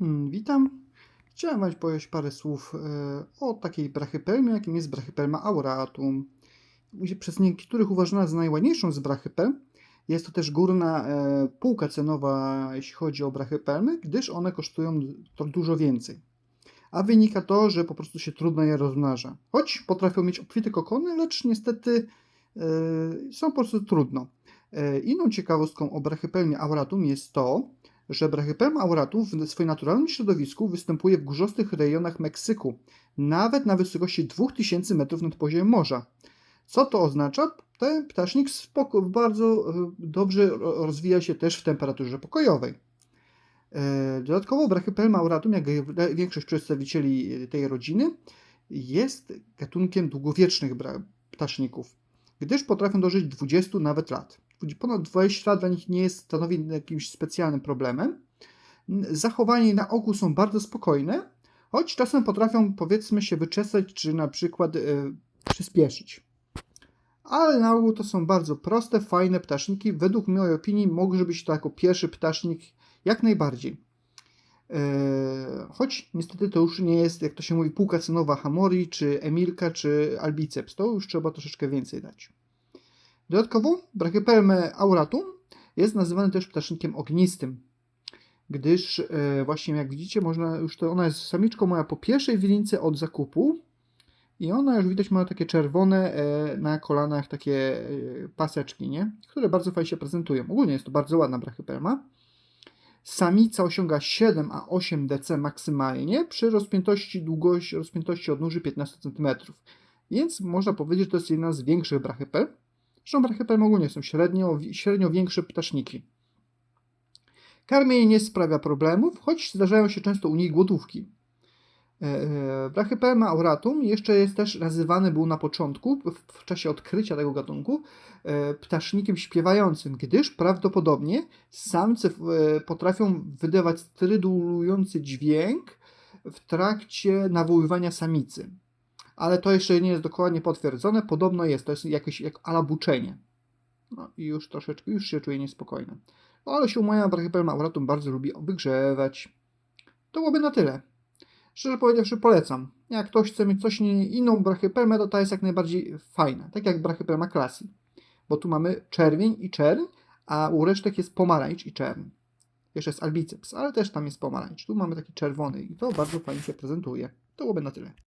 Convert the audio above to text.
Hmm, witam. Chciałem Wam powiedzieć parę słów e, o takiej brachypelmie, jakim jest brachypelma auratum. Przez niektórych uważana za najładniejszą z brachypelm. Jest to też górna e, półka cenowa, jeśli chodzi o brachypelmy, gdyż one kosztują dużo więcej. A wynika to, że po prostu się trudno je rozmnaża. Choć potrafią mieć obfite kokony, lecz niestety e, są po prostu trudno. Inną ciekawostką o brachypelmie auratum jest to, że Brachypelma auratum w swoim naturalnym środowisku występuje w górzostych rejonach Meksyku, nawet na wysokości 2000 metrów nad poziomem morza. Co to oznacza? Ten ptasznik spoko, bardzo e, dobrze ro- rozwija się też w temperaturze pokojowej. E, Dodatkowo Brachypelma auratum, jak wie- większość przedstawicieli e, tej rodziny, jest gatunkiem długowiecznych ptaszników, gdyż potrafią dożyć 20 nawet lat. Ponad 20 lat dla nich nie jest stanowi jakimś specjalnym problemem. Zachowania na ogół są bardzo spokojne, choć czasem potrafią powiedzmy się wyczesać, czy na przykład e, przyspieszyć. Ale na ogół to są bardzo proste, fajne ptaszniki. Według mojej opinii może być to jako pierwszy ptasznik jak najbardziej. E, choć niestety to już nie jest, jak to się mówi, półka cenowa Hamori, czy Emilka, czy Albiceps. To już trzeba troszeczkę więcej dać. Dodatkowo Brachypelme auratum jest nazywany też ptasznikiem ognistym, gdyż e, właśnie jak widzicie, można już to, ona jest samiczką moja po pierwszej wilince od zakupu i ona już widać ma takie czerwone e, na kolanach takie e, paseczki, nie? które bardzo fajnie się prezentują. Ogólnie jest to bardzo ładna brachypelma. Samica osiąga 7 a 8 dc maksymalnie przy rozpiętości długości rozpiętości odnóży 15 cm. Więc można powiedzieć, że to jest jedna z większych brachypel. Zresztą brachypelmy ogólnie są średnio, średnio większe ptaszniki. Karmienie nie sprawia problemów, choć zdarzają się często u nich głodówki. E, e, Brachypelma auratum jeszcze jest też nazywany był na początku, w, czasie odkrycia tego gatunku, e, ptasznikiem śpiewającym, gdyż prawdopodobnie samce e, potrafią wydawać strydulujący dźwięk w trakcie nawoływania samicy. Ale to jeszcze nie jest dokładnie potwierdzone. Podobno jest, to jest jakieś jak alabuczenie. No i już troszeczkę, już się czuję niespokojny. No, ale się moja brachypelma auratum bardzo lubi wygrzewać. To byłoby na tyle. Szczerze powiedziawszy polecam. Jak ktoś chce mieć coś inną brachypelmę, to ta jest jak najbardziej fajna. Tak jak brachypelma klasy. Bo tu mamy czerwień i czerń, a u resztek jest pomarańcz i czerń. Jeszcze jest albiceps, ale też tam jest pomarańcz. Tu mamy taki czerwony i to bardzo fajnie się prezentuje. To byłoby na tyle.